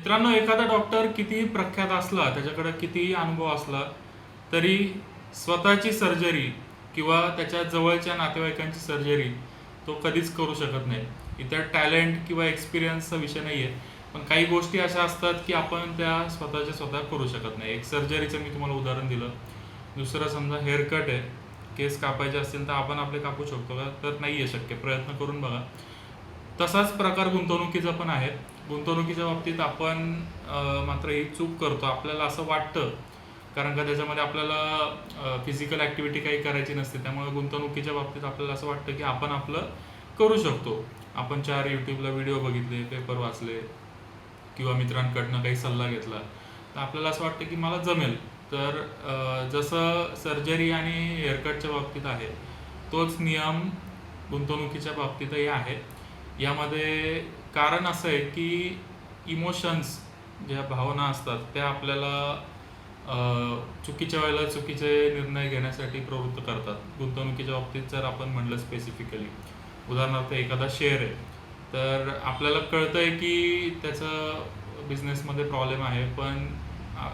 मित्रांनो एखादा डॉक्टर कितीही प्रख्यात असला त्याच्याकडे कितीही अनुभव असला तरी स्वतःची सर्जरी किंवा त्याच्या जवळच्या नातेवाईकांची सर्जरी तो कधीच करू शकत नाही. इतर टॅलेंट किंवा एक्सपिरियन्सचा विषय नाही आहे पण काही गोष्टी अशा असतात की आपण त्या स्वतःच्या स्वतः करू शकत नाही. एक सर्जरीचं मी तुम्हाला उदाहरण दिलं. दुसरं समजा हेअर कट आहे. केस कापायचे असतील तर आपण आपले कापू शकतो का? तर नाही आहे शक्य. प्रयत्न करून बघा. तसाच प्रकार गुंतवणुकीचा पण आहे गुंतवणुकीच्या बाबतीत आपण मात्र ही चूक करतो. आपल्याला असं वाटतं कारण का त्याच्यामध्ये आपल्याला फिजिकल ॲक्टिव्हिटी काही करायची नसते. त्यामुळे गुंतवणुकीच्या बाबतीत आपल्याला असं वाटतं की आपण आपलं करू शकतो. आपण चार यूट्यूबला व्हिडिओ बघितले पेपर वाचले किंवा मित्रांकडनं काही सल्ला घेतला तर आपल्याला असं वाटतं की मला जमेल. तर जसं सर्जरी आणि हेअरकटच्या बाबतीत आहे तोच नियम गुंतवणुकीच्या बाबतीतही आहे. यामध्ये कारण असं आहे की इमोशन्स ज्या भावना असतात त्या आपल्याला चुकीच्या वेळेला चुकीचे निर्णय घेण्यासाठी प्रवृत्त करतात. गुंतवणुकीच्या बाबतीत जर आपण म्हणलं स्पेसिफिकली उदाहरणार्थ एखादा शेअर आहे तर आपल्याला कळतंय की त्याचं बिझनेसमध्ये प्रॉब्लेम आहे पण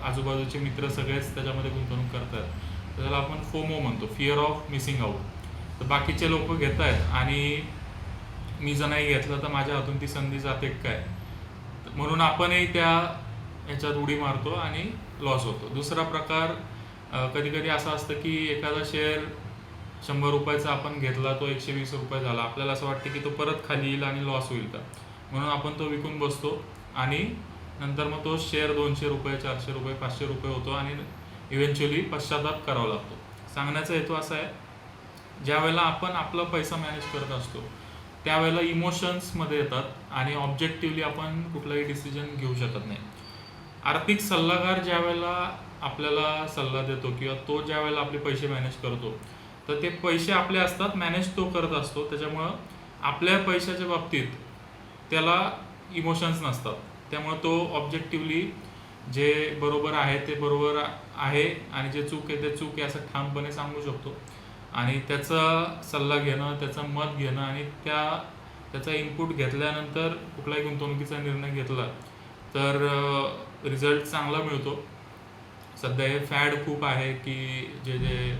आजूबाजूचे मित्र सगळेच त्याच्यामध्ये गुंतवणूक करतात. त्याला आपण फोमो म्हणतो फिअर ऑफ मिसिंग आउट तर बाकीचे लोक घेत आहेत आणि मी जर नाही घेतलं तर माझ्या हातून ती संधी जाते काय? म्हणून आपणही त्या ह्याच्यात उडी मारतो आणि लॉस होतो. दुसरा प्रकार कधी कधी असं असतं की एखादा शेअर शंभर रुपयाचा आपण घेतला तो एकशे वीस रुपये झाला. आपल्याला असं वाटतं की तो परत खाली येईल आणि लॉस होईल का म्हणून आपण तो विकून बसतो आणि नंतर मग तो शेअर दोनशे रुपये चारशे रुपये पाचशे रुपये होतो आणि इव्हेंच्युअली पश्चाताप करावा लागतो. सांगण्याचा हेतू असा आहे ज्या वेळेला आपण आपला पैसा मॅनेज करत असतो त्यावेळेला इमोशन्समध्ये येतात आणि ऑब्जेक्टिव्हली आपण कुठलाही डिसिजन घेऊ शकत नाही. आर्थिक सल्लागार ज्या वेळेला आपल्याला सल्ला देतो किंवा तो ज्या वेळेला आपले पैसे मॅनेज करतो तर ते पैसे आपले असतात मॅनेज तो करत असतो. त्याच्यामुळं आपल्या पैशाच्या बाबतीत त्याला इमोशन्स नसतात. त्यामुळे तो ऑब्जेक्टिव्हली जे बरोबर आहे ते बरोबर आहे आणि जे चूक आहे ते चूक आहे असं ठामपणे सांगू शकतो. आणि त्याचा सल्ला घेणं त्याचं मत घेणं आणि त्या त्याचा इनपुट घेतल्यानंतर कुठलाही गुंतवणुकीचा निर्णय घेतला तर रिझल्ट चांगला मिळतो. सध्या हे फॅड खूप आहे की जे जे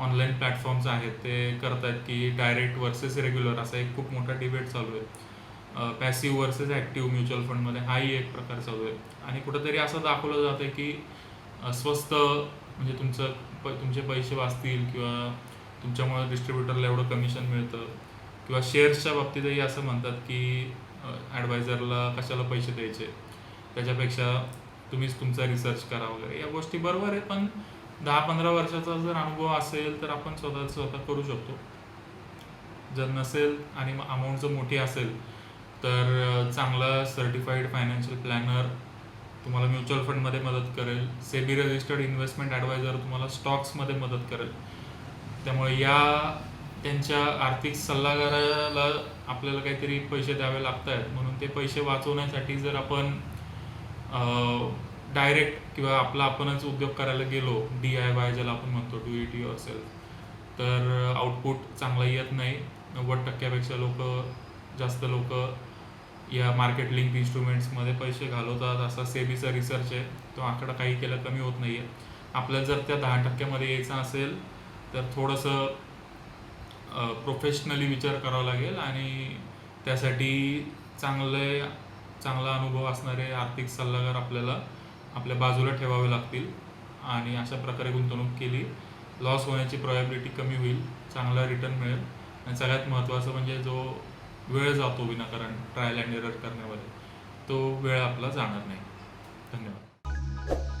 ऑनलाईन प्लॅटफॉर्म्स आहेत ते करतात की डायरेक्ट वर्सेस रेग्युलर असा एक खूप मोठा डिबेट चालू आहे. पॅसिव्ह वर्सेस ॲक्टिव्ह म्युच्युअल फंडमध्ये हाही एक प्रकार चालू आहे. आणि कुठंतरी असं दाखवलं जातं आहे की स्वस्त म्हणजे तुमचं प तुमचे पैसे वाचतील किंवा तुमच्यामुळे डिस्ट्रीब्युटरला एवढं कमिशन मिळतं? किंवा शेअर्सच्या बाबतीतही असं म्हणतात की ॲडवायझरला कशाला पैसे द्यायचे? त्याच्यापेक्षा तुम्हीच तुमचा रिसर्च करा वगैरे. या गोष्टी बरोबर आहे पण दहा पंधरा वर्षाचा जर अनुभव असेल तर आपण स्वतः स्वतः करू शकतो. जर नसेल आणि अमाऊंट जर मोठी असेल तर चांगला सर्टिफाईड फायनान्शियल प्लॅनर तुम्हाला म्युच्युअल फंडमध्ये मदत करेल. सेबी रजिस्टर्ड इन्व्हेस्टमेंट ॲडवायझर तुम्हाला स्टॉक्समध्ये मदत करेल. त्यामुळे या त्यांच्या आर्थिक सल्लागाराला आपल्याला काहीतरी पैसे द्यावे लागत आहेत म्हणून ते पैसे वाचवण्यासाठी जर आपण डायरेक्ट किंवा आपला आपणच उद्योग करायला गेलो डी आय वाय ज्याला आपण म्हणतो डू इट युअर सेल्फ तर आउटपुट चांगला येत नाही. नव्वद टक्क्यापेक्षा लोक जास्त लोक या मार्केट लिंक इन्स्ट्रुमेंट्समध्ये पैसे घालवतात असा सेबीचा रिसर्च आहे. तो आकडा काही केला कमी होत नाही आहे आपल्याला जर त्या दहा टक्क्यामध्ये यायचा असेल तर थोडंसं प्रोफेशनली विचार करावा लागेल आणि त्यासाठी चांगले चांगला अनुभव असणारे आर्थिक सल्लागार आपल्याला आपल्या बाजूला ठेवावे लागतील आणि अशा प्रकारे गुंतवणूक केली. लॉस होण्याची प्रॉयबिलिटी कमी होईल चांगला रिटर्न मिळेल आणि सगळ्यात महत्त्वाचं म्हणजे जो वेळ जातो विनाकारण ट्रायल अँड एरर करण्यामध्ये तो वेळ आपला जाणार नाही. धन्यवाद.